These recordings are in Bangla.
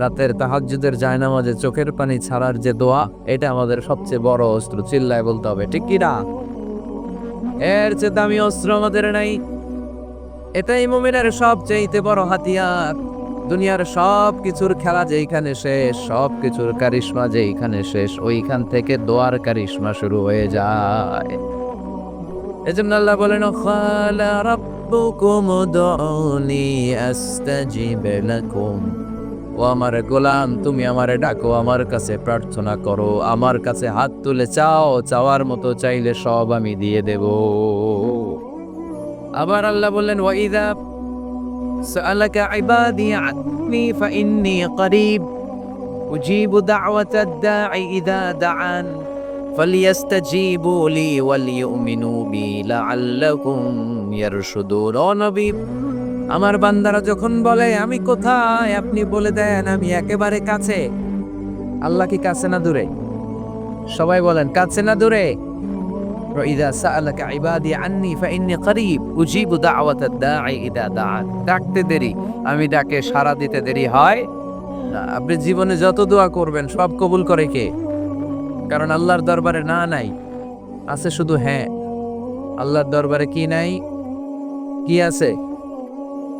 রাতের তাহাজ্জুদের জায়নামাজে চোখের পানি ছাড়ার যে দোয়া, এটা আমাদের সবচেয়ে বড় অস্ত্র। চিল্লায় বলতে হবে, ঠিক কি না? এর চেয়ে দামি অস্ত্র আমাদের নাই। এটাই মুমিনের সবচেয়ে বড় হাতিয়ার। দুনিয়ার সব কিছুর খেলা যেইখানে শেষ সব কিছুর কারিশমা যেইখানে শেষ, ওইখান থেকে দোয়ার কারিশমা শুরু হয়ে যায়। এজন্য আল্লাহ বলেন, খালা রাব্বুকুম উদউনি, আস্তাজিব লাকুম। ও আমার গোলাম তুমি আমারে ডাকো আমার কাছে প্রার্থনা করো আমার কাছে হাত তুলে চাও চাওয়ার মতো চাইলে সব আমি দিয়ে দেব আবার আল্লাহ বললেন ওয়াইদা سألك عبادي عني فإني قريب أجيب دعوة الداعي إذا دعان فليستجيبوا لي وليؤمنوا بي لعلكم يرشدون ও নবী আমার বান্দারা যখন বলে, আমি কোথায়? আপনি বলে দেন, আমি একেবারে কাছে। আল্লাহ কি কাছে না দূরে? সবাই বলেন, কাছে না দূরে? ইদা সাআলাকা ইবাদি আন্নি ফাইন্নি করিব, উজিবু দাওয়াত দাঈ ইদা দাআন ডাকতে দেরি, আমি ডাকে সাড়া দিতে দেরি হয়? আপনি জীবনে যত দোয়া করবেন, সব কবুল করে কে? কারণ আল্লাহর দরবারে না নাই, আছে শুধু হ্যাঁ। আল্লাহর দরবারে কি নাই? কি আছে?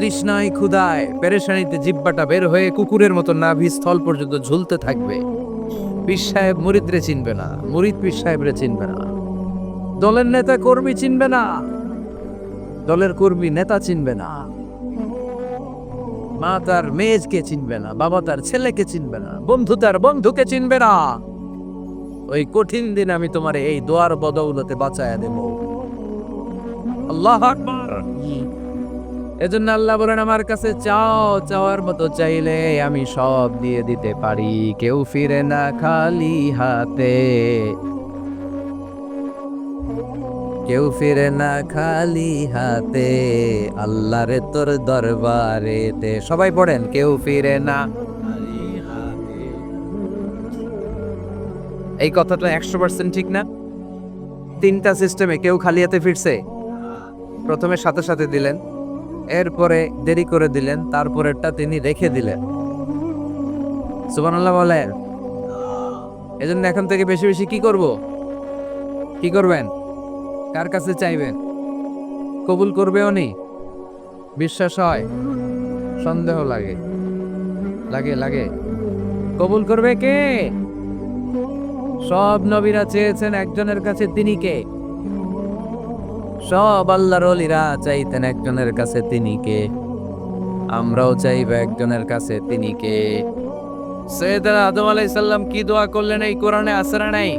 তৃষ্ণায় ক্ষুদায় পেরেশানিতে জিব্বাটা বের হয়ে কুকুরের মতো নাভি স্থল পর্যন্ত ঝুলতে থাকবে। পীর সাহেব মুরিদরে চিনবে না, মুরিদ পীর সাহেবরে চিনবে না। দলের নেতা কর্মী চিনবে না, দলের কর্মী নেতা চিনবে না। মা তার মেয়েকে চিনবে না, বাবা তার ছেলেকে চিনবে না, বন্ধু তার বন্ধুকে চিনবে না। ওই কঠিন দিন আমি তোমার এই দোয়ার বদৌলতে বাঁচায়া দেব। আল্লাহ আকবার। এজন্য আল্লাহ বলেন, আমার কাছে চাও, চাওয়ার মতো চাইলে আমি সব দিয়ে দিতে পারি। কেউ ফিরে না খালি হাতে। কেউ ফিরে না খালি হাতে। আল্লাহরে তোর দরবারেতে। সবাই পড়েন, কেউ ফিরে না এই কথাটা একশো পার্সেন্ট ঠিক না? তিনটা সিস্টেমে কেউ খালি হাতে ফিরছে? প্রথমে সাথে সাথে দিলেন। এরপরে দেরি করে দিলেন, তারপরেরটা তিনি রেখে দিলেন। সুবহানাল্লাহ বলেন এজন্য এখন থেকে বেশি বেশি কি করব? কি করবেন? কার কাছে চাইবেন? কবুল করবে উনি বিশ্বাস হয়, সন্দেহ লাগে। লাগে লাগে। কবুল করবে কে? সব নবীরা চেয়েছেন একজনের কাছে তিনি কে? সব আল্লাহর অলিরা চাইতেন একজনের কাছে তিনি কে? আমরাও চাইব একজনের কাছে তিনি কে? সৈয়দনা আদম আলাইসাল্লাম কি দোয়া করলেন এই কোরআনে আসরা নাই?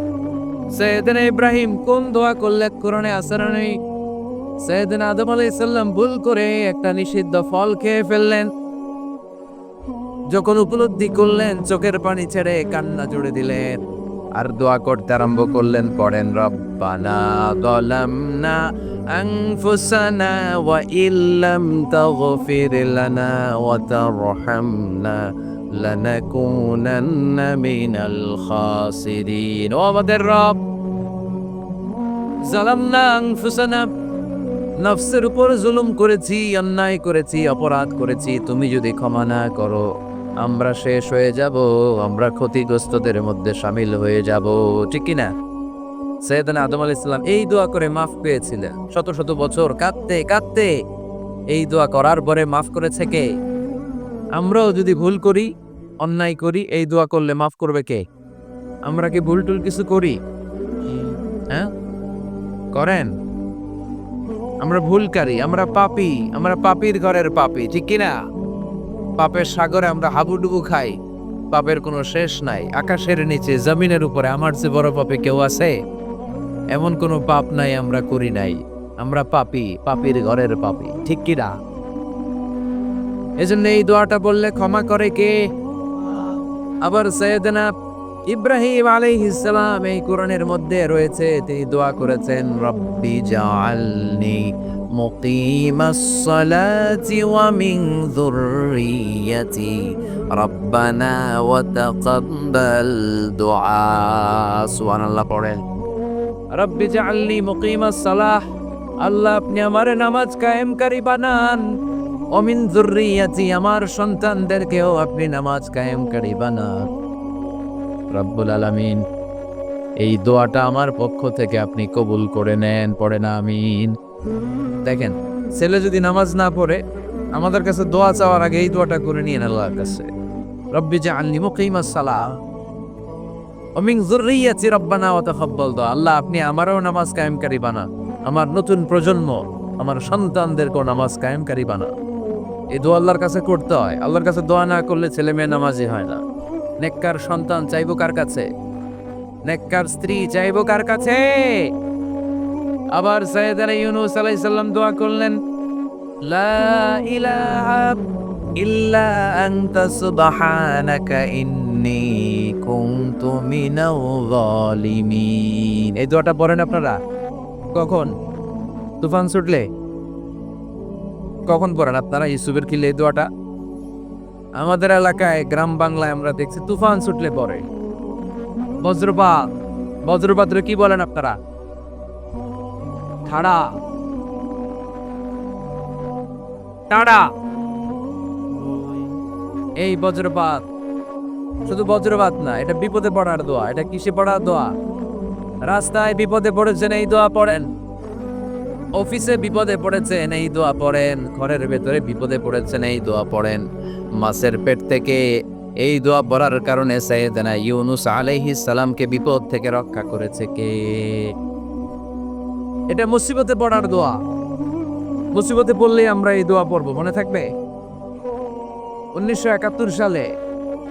সৈয়দনা ইব্রাহিম কোন দোয়া করলেন কোরআনে আসরা নেই? সৈয়দনা আদম আলাইসাল্লাম ভুল করে একটা নিষিদ্ধ ফল খেয়ে ফেললেন। যখন উপলব্ধি করলেন, চোখের পানি ছেড়ে কান্না জুড়ে দিলেন। আর দোয়া করতে আরম্ভ করলেন, পড়েন, রব্বানা দলামনা أنفسنا وإن لم تغفر لنا وترحمنا لنكونن من الخاسرين ও আমাদের রব জালামনা আনফুসানা নফসের উপর জুলুম করেছি অন্যায় করেছি অপরাধ করেছি তুমি যদি ক্ষমা না করো আমরা শেষ হয়ে যাব আমরা ক্ষতিগ্রস্তদের মধ্যে সামিল হয়ে যাব ঠিক কি না সৈয়দনা আদম আলাইহিস সালাম এই দোয়া করে মাফ পেয়েছিলেন। শত শত বছর কাঁদতে কাঁদতে এই দোয়া করার পরে মাফ করেছে কে? আমরাও যদি ভুল করি, অন্যায় করি, এই দোয়া করলে মাফ করবে কে? আমরা কি ভুল টুল কিছু করি? হ্যাঁ? করেন। আমরা ভুলকারী, আমরা পাপি, আমরা পাপীর ঘরের পাপী, ঠিক কি না পাপের সাগরে আমরা হাবুডুবু খাই, পাপের কোনো শেষ নাই, আকাশের নিচে, জমিনের উপরে, আমার যে বড় পাপে কেউ আছে? এমন কোনো পাপ নাই আমরা করি নাই। আমরা পাপি, পাপির ঘরের পাপি, ঠিক কি না? এজন্য এই দোয়াটা বললে ক্ষমা করে কে? আবার সৈয়দনা ইব্রাহিম আলাইহিস সালাম এই কোরআনের মধ্যে রয়েছে, তিনি দোয়া করেছেন, রব্বি জাআলনি মুকিমাস সালাতি ওয়া মিন যুররিয়াতি, রব্বানা ওয়া তাকাব্বাল দুআ। সুবহানাল্লাহ, পড়েন। রব্বি জাআলনি মুকিমাস সালাহ, আল্লাহ আপনি আমার নামাজ কায়েমকারী বানান। অমিন যুররিয়াতি, আমার সন্তানদেরকেও আপনি নামাজ কায়েমকারী বানান। রব্বুল আলামিন, এই দোয়াটা আমার পক্ষ থেকে আপনি কবুল করে নেন, পড়ে না, আমিন। দেখেন, ছেলে যদি নামাজ না পড়ে, আমাদের কাছে দোয়া চাওয়ার আগে এই দোয়াটা করে নিয়ে আল্লাহর কাছে। রব্বি জাআলনি মুকিমাস সালাহ। অমিন যুররিয়াতি রব্বানা ওয়া তাকাব্বাল দোয়া আল্লাহ, আপনি আমারও নামাজ কায়েমকারী বানান আমার নতুন প্রজন্ম, আমার সন্তানদেরকেও নামাজ কায়েমকারী বানান এই দোয়া আল্লাহর কাছে করতে হয়। আল্লাহর কাছে দোয়া না করলে ছেলে মেয়ে নামাজি হয় না। নেককার সন্তান চাইব কার কাছে? নেককার স্ত্রী চাইব কার কাছে? আবার সৈয়দ আলী ইউনুস আলাইহিস সালাম দোয়া করলেন, লা ইলাহা ইল্লা আনতা সুবহানাকা ইন্নী কুনতু মিনাল জালিমিন এই দোয়াটা পড়েন আপনারা? কখন? তুফান ছুটলে? কখন পড়েন আপনারা ইউসুফের কিলে এই দোয়াটা? আমাদের এলাকায় গ্রাম বাংলায় আমরা দেখছি তুফান ছুটলে পড়ে। বজ্রপাত। বজ্রপাত্রে কি বলেন আপনারা? ঠাড়া। টাড়া এই বজ্রপাত। শুধু বজ্রপাত না, এটা বিপদে পড়ার দোয়া, এটা কিসে পড়ার দোয়া? রাস্তায় বিপদে পড়েছেন, এই দোয়া পড়েন। অফিসে বিপদে পড়েছেন, এই দোয়া পড়েন। ঘরের ভেতরে বিপদে পড়েছেন, এই দোয়া পড়েন। মাছের পেট থেকে এই দোয়া পড়ার কারণে সাইয়েদনা ইউনুস আলাইহিস সালামকে বিপদ থেকে রক্ষা করেছে কে? এটা মুসিবতে পড়ার দোয়া। মুসিবতে পড়লেই আমরা এই দোয়া পড়ব, মনে থাকবে? উনিশশো একাত্তর সালে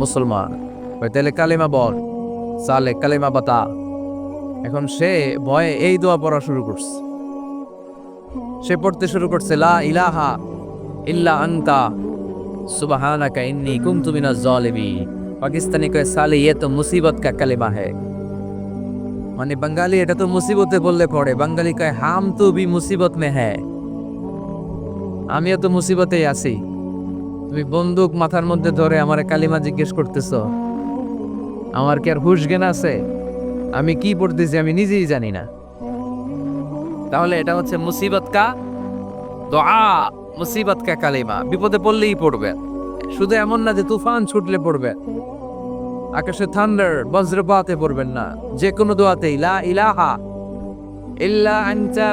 মুসলমান। তাহলে কালিমা বল। সালে কালিমা বাতা। এখন সে ভয়ে এই দোয়া পড়া শুরু করছে। সে পড়তে শুরু করছে, লা ইলাহা ইল্লা আন্তা, সুবাহানাকা ইন্নি কুমতু মিনাজ জালিমি পাকিস্তানি কয়ে, সালে ইয়ে তো মুসিবত কা কালিমা হে। মানে বাঙালি এটা তো মুসিবতে বললে পড়ে। বাঙালি কয়, হাম তু বি মুসিবত মে হ্যাঁ আমিও তো মুসিবতেই আছি। তুমি বন্দুক মাথার মধ্যে ধরে আমার কালিমা জিজ্ঞেস করতেছ। আমার কি আর হুশ জ্ঞান আছে? আমি কি পড়তেছি আমি নিজেই জানি না। তাহলে এটা হচ্ছে মুসিবত কা দোয়া, মুসিবত কা কালিমা। বিপদে পড়লেই পড়বে। শুধু এমন না যে তুফান ছুটলে পড়বে। আকাশে থান্ডার বজ্রপাতে পড়বেন না। যে কোনো দোয়াতেই, লা ইলাহা ইল্লা আনতা,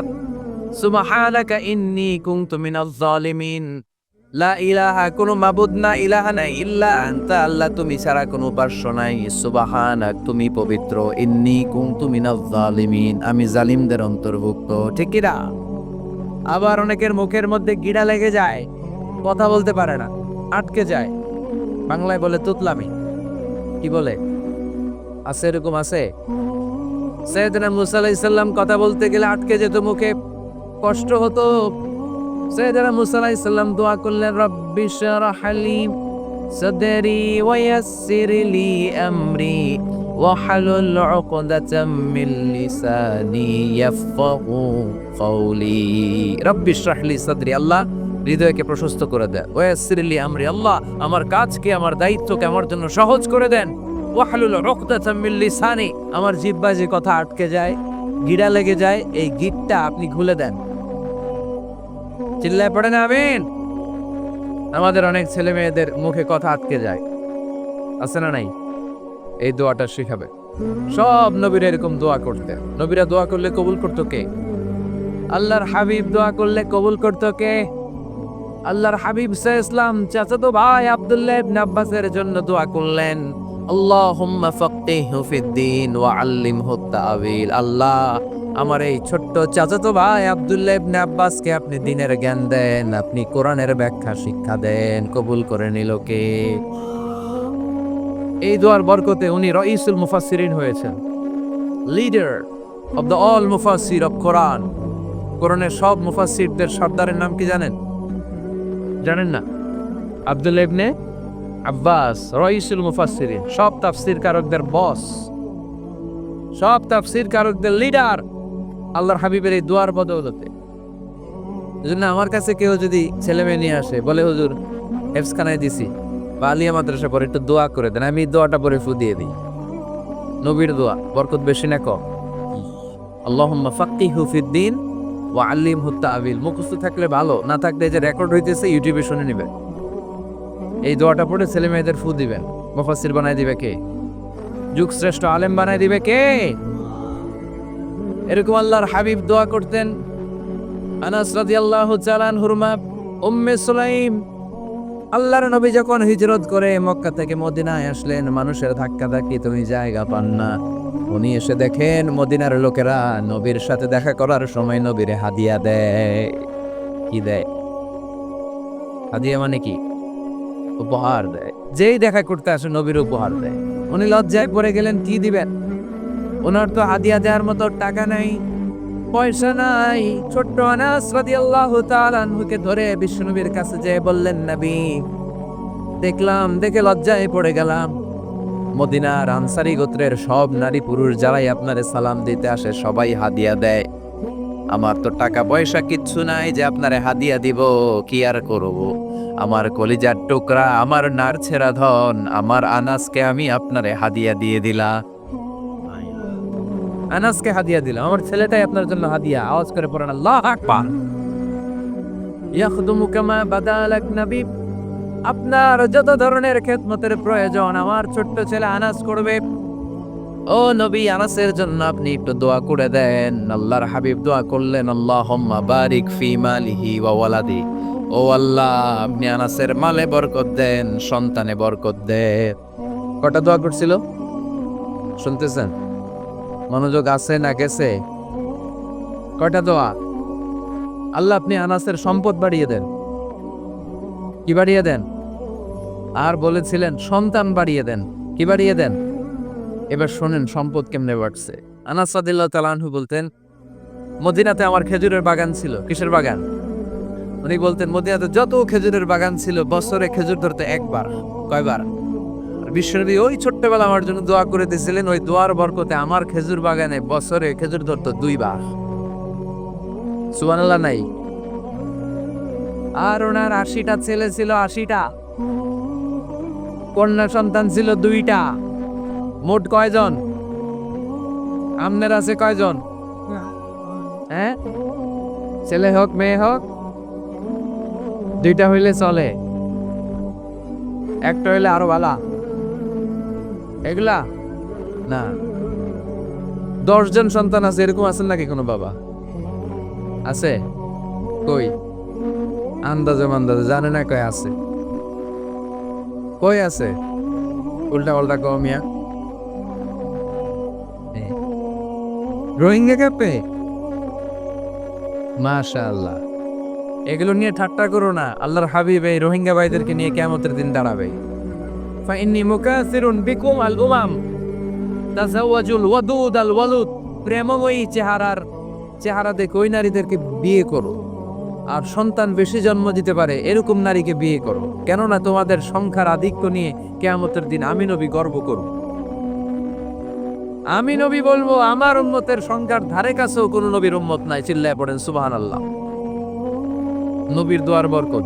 সুবহানাকা ইন্নী কুনতু মিনাজ জালিমিন লা ইলাহা, কোনো মাবুদ না, ইলাহা নাই, ইল্লা আনতা। আল্লাহ, তুমি ছাড়া কোনো উপাস্য নাই। সুবহানাক, তুমি পবিত্র। ইন্নী কুনতু মিনাজ জালিমিন। আমি জালিমদের অন্তর্ভুক্ত। ঠিক কি আবার অনেকের মুখের মধ্যে গিড়া লেগে যায়, কথা বলতে পারে না, আটকে যায়। বাংলায় বলে তুতলামি। কি বলে? আছে এরকম আছে? সৈয়দনা মুসা আলাইহিস সালাম কথা বলতে গেলে আটকে যেত মুখে। কষ্ট হতো। সৈয়দনা মুসা আলাইহিস সালাম দোয়া করলেন, রব্বি শরহ লি সাদরি ওয়ায়াসসির লি আমরি ওয়াহলুল উকদাতাম মিন লিসানি ইয়াফকাহু কওলি। রব্বি শরহ লি সাদরি, আল্লাহ হৃদয়কে প্রশস্ত করে দেন। ওয়াসির লি আমরি, আল্লাহ আমার কাজকে, আমার দায়িত্বকে আমার জন্য সহজ করে দেন। ওয়াহলুল উকদাতাম মিন লিসানি, আমার জিহ্বায় যে কথা আটকে যায় গিড়া লেগে যায়, এই গিটটা আপনি খুলে দেন। চিল্লায় পড়ে না আমিন? আমাদের অনেক ছেলে মেয়েদের মুখে কথা আটকে যায়। আছে না নাই? এই দোয়াটা শিখাবে। সব নবীরা এরকম দোয়া করতে নবীরা দোয়া করলে কবুল করতো কে? আল্লাহর হাবিব দোয়া করলে কবুল করতো কে? আল্লাহর হাবিব সাহ ইসলাম চাচাতো ভাই আব্দুল্লাহ ইবনে আব্বাসের জন্য দোয়া করলেন, আল্লাহুম্মা ফাক্কিহু ফিদ্দিন ওয়া আল্লিমহু আল্লাহ আমার এই ছোট্ট চাচাতো ভাই আব্দুল্লাহ ইবনে আব্বাসকে আপনি দিনের জ্ঞান দেন, আপনি কোরআনের ব্যাখ্যা শিক্ষা দেন, কবুল করে নিল কে? এই দোয়ার বরকতে উনি রইসুল মুফাসসিরিন হয়েছেন। লিডার অব দ্য অল মুফাসসির অফ কোরআন। কোরআনের সব মুফাসসিরদের সর্দারের নাম কি জানেন? জানেন না? আব্দুল ইবনে আব্বাস, রইসুল মুফাসসিরিন, সব তাফসির কারকদের বস সব তাফসির কারকদের লিডার আল্লাহর হাবিবের এই দোয়ার বদৌলতে। এজন্য আমার কাছে কেউ যদি ছেলে মেয়ে নিয়ে আসে, বলে, হুজুর হেফসখানায় দিছি, বা আলিয়া মাদ্রাসা পরে একটু দোয়া করে দেন, আমি দোয়াটা পরে ফু দিয়ে দিই। নবীর দোয়া, বরকত বেশি না কম। আল্লাহুম্মা ফাক্কিহু ফিদ্দিন ওয়া আল্লিমহু তাআবিল। মুখস্থ থাকলে ভালো, না থাকলে যে রেকর্ড হইতেছে, ইউটিউবে শুনে নেবেন। এই দোয়াটা পড়ে ছেলে মেয়েদের ফু দিবেন। মুফাসসির বানায় দিবে কে? যুগ শ্রেষ্ঠ আলেম বানায় দিবে কে? এরকম আল্লাহর হাবিব দোয়া করতেন। আনাস রাদিয়াল্লাহু তাআলা হুরমা উম্মে সুলাইম, আল্লাহর নবী যখন হিজরত করে মক্কা থেকে মদিনায় আসলেন, মানুষের ধাক্কা ধাক্কি তুমি জায়গা পান না। উনি এসে দেখেন, মদিনার লোকেরা নবীর সাথে দেখা করার সময় নবীরে হাদিয়া দেয়। কি দেয়? হাদিয়া মানে কি? উপহার দেয়। যেই দেখা করতে আসে, নবীর উপহার দেয়। উনি লজ্জায় পড়ে গেলেন, কি দিবেন? ওনার তো হাদিয়া দেওয়ার মতো টাকা নাই, পয়সা নাই। ছোট্ট আনাস রাদিয়াল্লাহু তাআলা আনহুকে ধরে বিষ্ণুনবীর কাছে যেয়ে বললেন, নবী, দেখলাম, দেখে লজ্জায় পড়ে গেলাম। মদিনার আনসারি গোত্রের সব নারী পুরুষ যারাই আপনারে সালাম দিতে আসে, সবাই হাদিয়া দেয়। আমার তো টাকা পয়সা কিচ্ছু নাই যে আপনারে হাদিয়া দিব, কি আর করব? আমার কলিজার টুকরা, আমার নার ছেঁড়া ধন, আমার আনাসকে আমি আপনারে হাদিয়া দিয়ে দিলাম। আনাসকে হাদিয়া দিল আমার ছেলেটাই আপনার জন্য হাদিয়া। আওয়াজ করে পড়েন, আল্লাহ আকবার। ইয়াখদুমু কামা বাদালাক নবী। আপনার যত ধরনের খেদমতের প্রয়োজন, আমার ছোট্ট ছেলে আনাস করবে। ও নবী, আনাসের জন্য আপনি একটু দোয়া করে দেন। আল্লাহর হাবিব দোয়া করলেন, আল্লাহুম্মা বারিক ফি মালিহি ওয়া ওয়ালাদি। ও আল্লাহ, আপনি আনাসের মালে বরকত দেন, সন্তানে বরকত দেন। কটা দোয়া করছিল? শুনতেছেন? মনোযোগ আছে না গেছে? কয়টা দোয়া? আল্লাহ আপনি আনাসের সম্পদ বাড়িয়ে দেন। কি বাড়িয়ে দেন? আর বলেছিলেন, সন্তান বাড়িয়ে দেন। কি বাড়িয়ে দেন? এবার শোনেন সম্পদ কেমনে বাড়ছে। আনাস সাদিল্লাহ তালানহু বলতেন, মদিনাতে আমার খেজুরের বাগান ছিল। কিসের বাগান? উনি বলতেন, মদিনাতে যত খেজুরের বাগান ছিল, বছরে খেজুর ধরতে একবার, কয়বার? বিশ্বনবী ওই ছোট্টবেলা আমার জন্য দোয়া করে দিয়েছিলেন, ওই দোয়ার বরকতে আমার খেজুর বাগানে বছরে খেজুর ধরতো দুইবার। সুবহানাল্লাহ, নাই। আর ওনার আশিটা ছেলে ছিল আশিটা। কন্যা সন্তান ছিল দুইটা। মোট কয়জন? আমনের আছে কয়জন? হ্যাঁ? ছেলে হোক, মেয়ে হোক, দুইটা হইলে চলে। একটা হইলে আরও ভালা এগুলা? না। দশজন সন্তান আছে, এরকম আছেন নাকি কোনো বাবা? আছে? কই? আন্দাজে মান্দাজে, জানে না কয় আছে। কই আছে? উল্টা পাল্টা কমিয়া রোহিঙ্গা ক্যাপে মাশাআল্লাহ। এগুলো নিয়ে ঠাট্টা করো না। আল্লাহর হাবিব এই রোহিঙ্গা ভাইদেরকে নিয়ে কেমতের দিন দাঁড়াবে। ফাইন্নি মুকাসিরুন বিকুম আল উমাম তাজাওয়াজুল ওয়াদুদ আল ওয়ালুদ প্রেমময়ী চেহারার চেহারা দেখে ওই নারীদেরকে বিয়ে করো। আর সন্তান বেশি জন্ম দিতে পারে, এরকম নারীকে বিয়ে করো। কেননা তোমাদের সংখ্যার আধিক্য নিয়ে কেয়ামতের দিন আমি নবী গর্ব করব। আমি নবী বলব, আমার উম্মতের সংখ্যার ধারে কাছেও কোনো নবীর উম্মত নাই, চিল্লায় পড়েন সুবাহান আল্লাহ নবীর দোয়ার বরকত।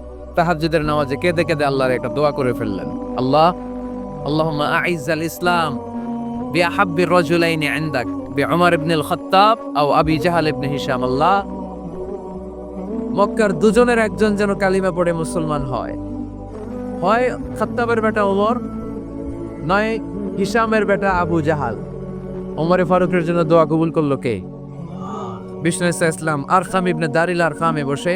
তাহাজ্জুদের নামাজে কেঁদে কেঁদে আল্লাহর একটা দোয়া করে ফেললেন। আল্লাহ, আল্লাহুম্মা আইজ্জাল ইসলাম বিআহাব্বির রাজুলাইনি ইনদাক, বিউমর ইবনে আল খাত্তাব আও আবি জাহাল ইবনে হিশাম। আল্লাহ, মক্কার দুজনের একজন যেন কালিমা পড়ে মুসলমান হয়। হয় খাত্তাবের বেটা ওমর, নয় হিসামের বেটা আবু জাহাল। ওমরে ফারুকের জন্য দোয়া কবুল করল কে? বিষ্ণু ইসলাম আর খাম ইবনে দারিল আর খামে বসে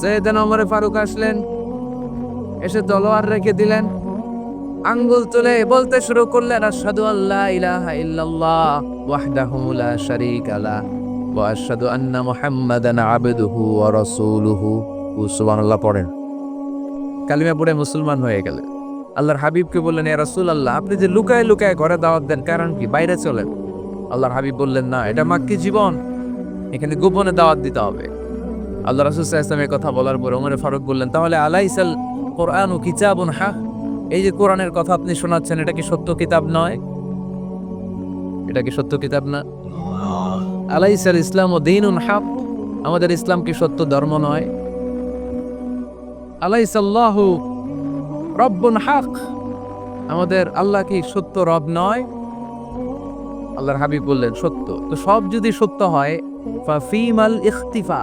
সৈয়দান ওমরে ফারুক আসলেন, এসে তলোয়ার রেখে দিলেন, আঙ্গুল তুলে বলতে শুরু করলেন, আশহাদু আল্লা ইলাহা ইল্লাল্লাহ ওয়াহদাহু লা শারীকা লা ওয়া আশহাদু আন্না মুহাম্মাদান আবদুহু ওয়া রাসূলুহু। সুবহানাল্লাহ পড়েন। কালিমা পড়ে মুসলমান হয়ে গেলেন। আল্লাহর হাবিবকে বললেন, এ রাসূল আল্লাহ আপনি যে লুকায় লুকায় ঘরে দাওয়াত দেন, কারণ কি? বাইরে চলেন। আল্লাহর হাবিব বললেন, না, এটা মাক্কি জীবন। এখানে গোপনে দাওয়াত দিতে হবে। আল্লাহ রাসুল ইসলামের কথা বলার পর ওমরে ফারুক বললেন, তাহলে আলাইসাল কোরআন ও কিতাবুন হা? এই যে কোরআনের কথা আপনি শোনাচ্ছেন, এটা কি সত্য কিতাব নয়? এটা কি সত্য কিতাব না? আলাইসাল ইসলাম ও দিনুন হাক আমাদের ইসলাম কি সত্য ধর্ম নয়? আলাইসাল্লাহু রব্বুন হাক আমাদের আল্লাহ কি সত্য রব নয়? আল্লাহর হাবিব বললেন, সত্য। তো সব যদি সত্য হয়, ফাফিমাল ইখতিফা।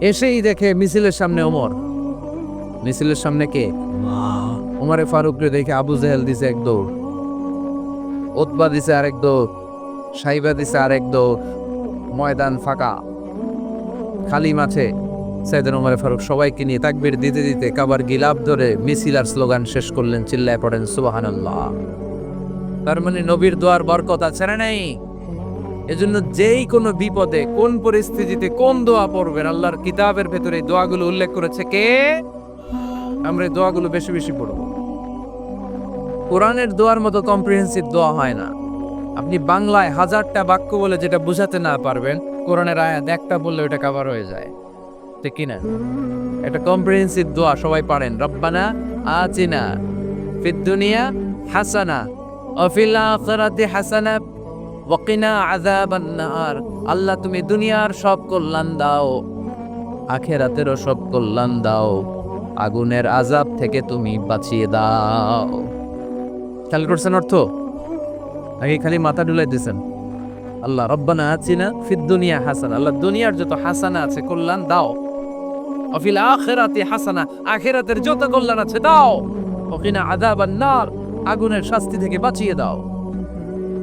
এসেই দেখে মিছিলের সামনে ওমর। মিছিলের সামনে কে? উমারে ফারুকরে দেখে আবু জাহেল দিছে এক দৌড়। ওতবা দিছে আরেক দৌড়। সাইবা দিছে আরেক দৌড়। ময়দান ফাঁকা। খালি মাঠে সাইদান উমারে ফারুক সবাইকে নিয়ে তাকবীর দিতে দিতে কাবার গিলাপ ধরে মিছিল আর স্লোগান শেষ করলেন, চিল্লায় পড়েন, সুবহানাল্লাহ। তার মানে নবীর দোয়ার বরকত আছে না নেই? এজন্য যেই কোনো বিপদে, কোন পরিস্থিতিতে, কোন দোয়া পড়বেন, আল্লাহর কিতাবের ভেতরে দোয়াগুলো উল্লেখ করেছে কে? আমরা এই দোয়াগুলো বেশি বেশি পড়ব। কোরআনের দোয়ার মতো কম্প্রিহেন্সিভ দোয়া হয় না। আপনি বাংলায় হাজারটা বাক্য বলে যেটা বুঝাতে না পারবেন, কোরআনের আয়াত একটা বললে ওটা কাভার হয়ে যায়। ঠিক কিনা? এটা কম্প্রিহেন্সিভ দোয়া সবাই পারেন, রব্বানা আচিনা ফিদ দুনিয়া হাসানা, অফিল আখিরাতি হাসানা ওয়াকিনা আযাবান নার আল্লাহ, তুমি দুনিয়ার সব কল্যাণ দাও, আখেরাতেরও সব কল্যাণ দাও, আগুনের আজাব থেকে তুমি বাঁচিয়ে দাও। খেয়াল করছেন অর্থ? আগে খালি মাথা ডুলাই দিয়েছেন। আল্লাহ, রব্বানা আছিনা ফির দুনিয়া হাসান। আল্লাহ, দুনিয়ার যত হাসানা আছে, কল্যাণ দাও। অফিল আখেরাতে হাসানা। আখেরাতের যত কল্যাণ আছে, দাও। ওকিনা নার, আগুনের শাস্তি থেকে বাঁচিয়ে দাও।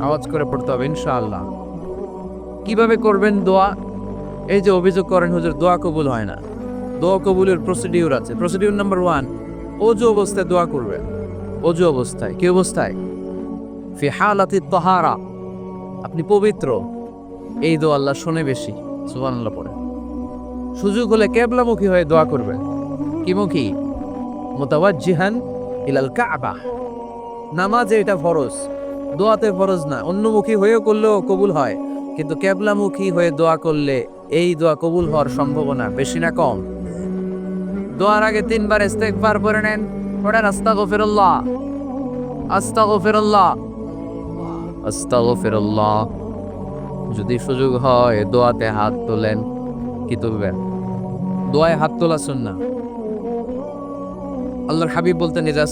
আওয়াজ করে পড়তে হবে, ইনশাআল্লাহ। কীভাবে করবেন দোয়া? এই যে অভিযোগ করেন হুজুর, দোয়া কবুল হয় না। দোয়া কবুলের প্রসিডিউর আছে। প্রসিডিউর নাম্বার ওয়ান অজু অবস্থায় দোয়া করবেন। অজু অবস্থায়, কি অবস্থায়? ফি হালাতি তহারা, আপনি পবিত্র। এই দোয়া আল্লাহ শোনে বেশি, সুবহানাল্লাহ পড়ে। সুযোগ হলে কেবলামুখী হয়ে দোয়া করবেন। কি মুখী মোতাবাজ্জিহান ইলাল কাবা। নামাজে এটা ফরজ। দোয়াতে ফরজ না, অন্যমুখী হয়েও করলেও কবুল হয়। কিন্তু কেবলামুখী হয়ে দোয়া করলে এই দোয়া কবুল হওয়ার সম্ভাবনা বেশি না কম। দোয়ার আগে তিনবার ইস্তেগফার পড়ে নেন। পড়েন, আস্তাগফিরুল্লাহ। আস্তাগফিরুল্লাহ। আস্তাগফিরুল্লাহ। যদি সুযোগ হয় দোয়াতে হাত তোলেন, কি তুলবেন? দোয়ায় হাত তোলা সুন্নাহ। আল্লাহর হাবিব বলতেন ইজা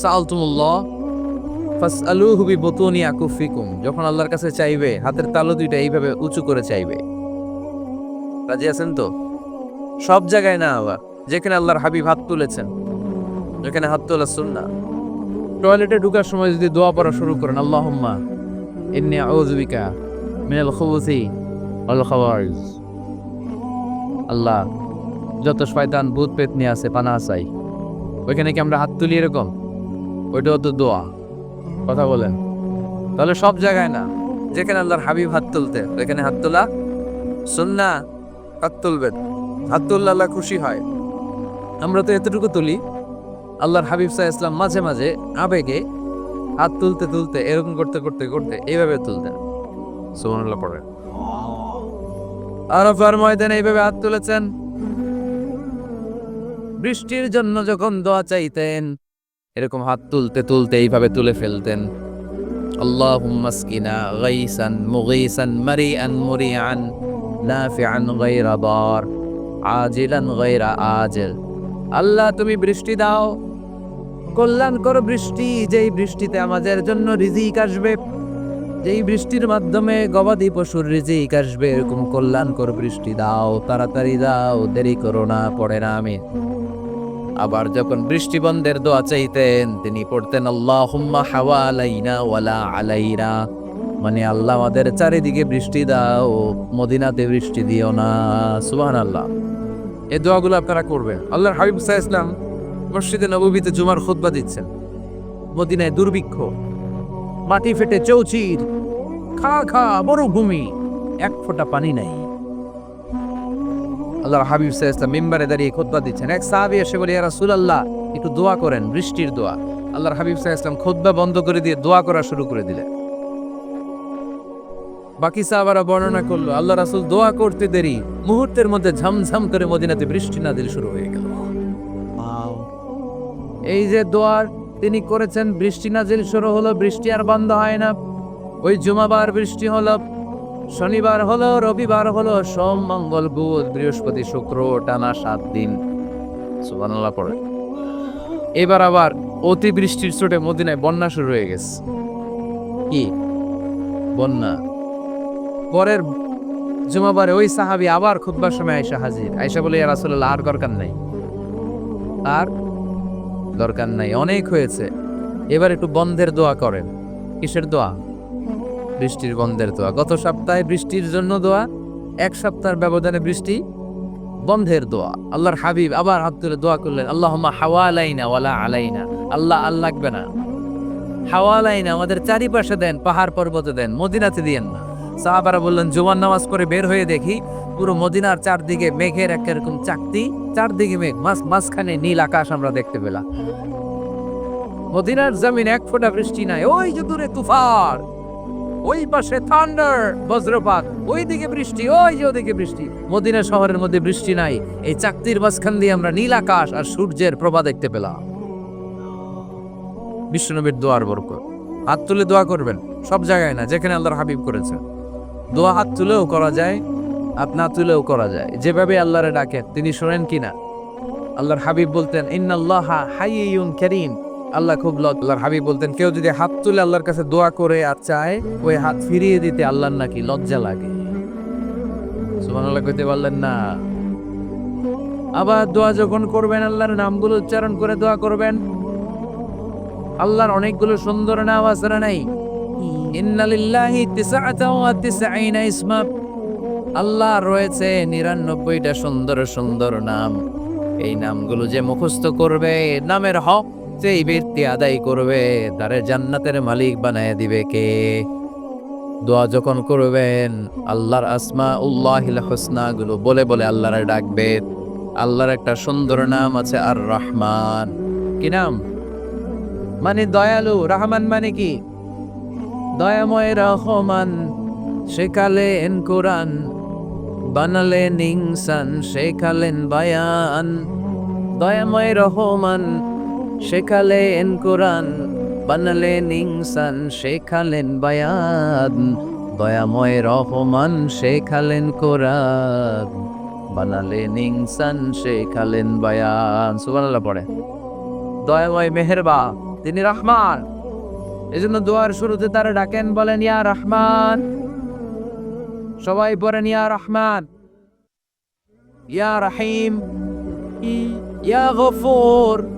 সাআলতুমুল্লাহ ফাসআলুহু বিবুতুনি আকুফিকুম, যখন আল্লাহর কাছে চাইবে, হাতের তালু দুইটা এইভাবে উঁচু করে চাইবে। রাজি আছেন তো? সব জায়গায় না আবার, যেখানে আল্লাহর হাবিব হাত তুলেছেন, যেখানে হাত তোলা সুন্নাহ। টয়লেটে ঢুকার সময় যদি দোয়া পড়া শুরু করেন, আল্লাহুম্মা ইন্নী আউযু বিকা মিনাল খুবুসি ওয়াল খাওয়াইজ আল্লাহ, যত শয়তান ভূত পেতনি আছে, পানা চাই। ওইখানে কি আমরা হাত তুলি এরকম? ওইটাও তো দোয়া। কথা বলেন। তাহলে সব জায়গায় না, যেখানে আল্লাহর হাবিব হাত তুলতে ওইখানে হাত তোলা সুন্না, হাত তুলবেন। হাত তুললে আল্লাহ খুশি হয়। আমরা তো এতটুকু তুলি, আল্লাহর হাবিব সাহা ইসলাম মাঝে মাঝে আবেগে হাত তুলতে তুলতে এরকম করতে করতে করতে এইভাবে তুলতেন। সুবহানাল্লাহ পড়ে আরফার ময়দানে এইভাবে হাত তুলেছেন। বৃষ্টির জন্য যখন দোয়া চাইতেন এরকম হাত তুলতে তুলতে এইভাবে তুলে ফেলতেন। আল্লাহুম্মাসকিনা গাইসান, মুগিসান মারিআন মুরিআন নাফিআন গায়রা দার, আজিলান গায়রা আজিল। আল্লাহ তুমি বৃষ্টি দাও। কল্যাণকর বৃষ্টি, যেই বৃষ্টিতে আমাদের জন্য রিজিক আসবে, যেই বৃষ্টির মাধ্যমে গবাদি পশুর রিজিক আসবে, এরকম কল্যাণকর বৃষ্টি দাও, তাড়াতাড়ি দাও, দেরি করো না, পড়ে না আমি আবার যখন বৃষ্টি বন্ধের দোয়া চাইতেন, তিনি পড়তেন আল্লাহ হুম্মা হাওয়া আলাইনা ওয়ালা আলাইনা মানে আল্লাহ আমাদের চারিদিকে বৃষ্টি দাও, মদিনাতে বৃষ্টি দিও না। সুবহান আল্লাহ এই দোয়াগুলো আপনারা করবেন। আল্লাহর হাবিব সাহা ইসলাম মসজিদে নবীতে জুমার খুতবা দিচ্ছেন। মদিনায় দুর্ভিক্ষ, মাটি ফেটে চৌচির, খা খা, মরুভূমি, এক ফোঁটা পানি নাই। আল্লাহর হাবিব সাহা মিম্বারে দাঁড়িয়ে খোদবা দিচ্ছেন। এক সাহাবি এসে বলে ইয়া রাসূলুল্লাহ একটু দোয়া করেন বৃষ্টির দোয়া। আল্লাহর হাবিব সাহা ইসলাম খুতবা বন্ধ করে দিয়ে দোয়া করা শুরু করে দিলেন। বাকি সাহাবারা বর্ণনা করল আল্লাহ রাসূল দোয়া করতে দেরি। মুহূর্তের মধ্যে ঝমঝম করে মদিনাতে বৃষ্টি না নাদিল শুরু হয়ে গেল। এই যে দোয়ার তিনি করেছেন বৃষ্টি নাজিল শুরু হলো বৃষ্টি আর বন্ধ হয় না। ওই জুমাবার বৃষ্টি হলো শনিবার হলো, রবিবার হলো, সোম, মঙ্গল, বুধ, বৃহস্পতি, শুক্র, টানা সাত দিন। সুবহানাল্লাহ পড়ে। এবার আবার অতিবৃষ্টির চোটে মদিনায় বন্যা শুরু হয়ে গেছে। কি? বন্যা। পরের জুমাবারে ওই সাহাবি আবার খুতবার সময় আয়সা হাজির। আয়সা বলে রাসূলুল্লাহ, আর দরকার নাই। আর দরকার নাই, অনেক হয়েছে। এবার একটু বন্ধের দোয়া করেন। কিসের দোয়া? বৃষ্টির বন্ধের দোয়া। গত সপ্তাহে বৃষ্টির জন্য দোয়া, এক সপ্তাহের ব্যবধানে বৃষ্টি, বন্ধের দোয়া। আল্লাহর হাবিব আবার হাত তুলে দোয়া করলেন আল্লাহ হাওয়া আলাইনা ওয়ালা আলাইনা। আল্লাহ আল্লাহ লাগবে না। হাওয়া আলাইনা আমাদের চারিপাশে দেন, পাহাড় পর্বতে দেন, মদিনাতে দিয়েন না। সাহাবারা বললেন, জুমার নামাজ করে বের হয়ে দেখি, পুরো মদিনার চারদিকে মেঘের এক এরকম চাকতি, চারদিকে মেঘ, মাঝ, মাঝখানে নীল আকাশ আমরা দেখতে পেলাম। মদিনার জমিন এক ফোঁটা বৃষ্টি নাই, ওই যে দূরে তুফান। ওই পাশে থান্ডার, বজ্রপাত। ওই দিকে বৃষ্টি, ওই যে ওদিকে বৃষ্টি। মদিনা শহরের মধ্যে বৃষ্টি নাই। এই চাকতির মাঝখান দিয়ে আমরা নীল আকাশ আর সূর্যের প্রভা দেখতে পেলাম। বিষ্ণুনবীর দোয়ার বরকত। হাত তুলে দোয়া করবেন। সব জায়গায় না, যেখানে আল্লাহর হাবিব করেছেন। দোয়া হাত তুলেও করা যায়, হাত না তুলেও করা যায়। যেভাবে আল্লাহরে ডাকেন, তিনি শোনেন কিনা? আল্লাহর হাবিব বলতেন, ইন্নাল্লাহ হাইয়ুন কারীম। আল্লাহ খুব লজ্জ আল্লাহর হাবিব বলতেন, কেউ যদি হাত তুলে আল্লাহর কাছে দোয়া করে আর চায়, ওই হাত ফিরিয়ে দিতে আল্লাহর নাকি লজ্জা লাগে। কইতে পারলেন না। আবার দোয়া যখন করবেন, আল্লাহর নামগুলো উচ্চারণ করে দোয়া করবেন। আল্লাহর অনেকগুলো সুন্দর নাম আছে না নাই? আল্লাহ রয়েছে নিরানব্বইটা সুন্দর সুন্দর নাম। এই নামগুলো যে মুখস্থ করবে, নামের হক যেই ব্যক্তি আদায় করবে, তারে জান্নাতের মালিক বানায় দিবে কে? দোয়া যখন করবেন, আল্লাহর আসমা উল্লাহিল হোসনা গুলো বলে বলে আল্লাহরে ডাকবে। আল্লাহর একটা সুন্দর নাম আছে আর রহমান কি নাম? মানে দয়ালু। রহমান মানে কি? দয়াময় রহমান। শেখালেন কোরআন, বানালেন ইনসান, শেখালেন বায়ান। দয়াময় রহমান। শেখালেন কোরআন, বানালেন ইনসান, শেখালেন বায়ান দয়াময় রহমান, শেখালেন কোরআন, বানালেন ইনসান, শেখালেন বায়ান সুবহানাল্লাহ পড়ে। দয়াময় মেহেরবা তিনি রহমান। এজন্য দোয়ার শুরুতে তারা ডাকেন, বলেন, ইয়া রহমান। সবাই পড়েন, ইয়া রহমান। ইয়া রহিম। ইয়া গফুর।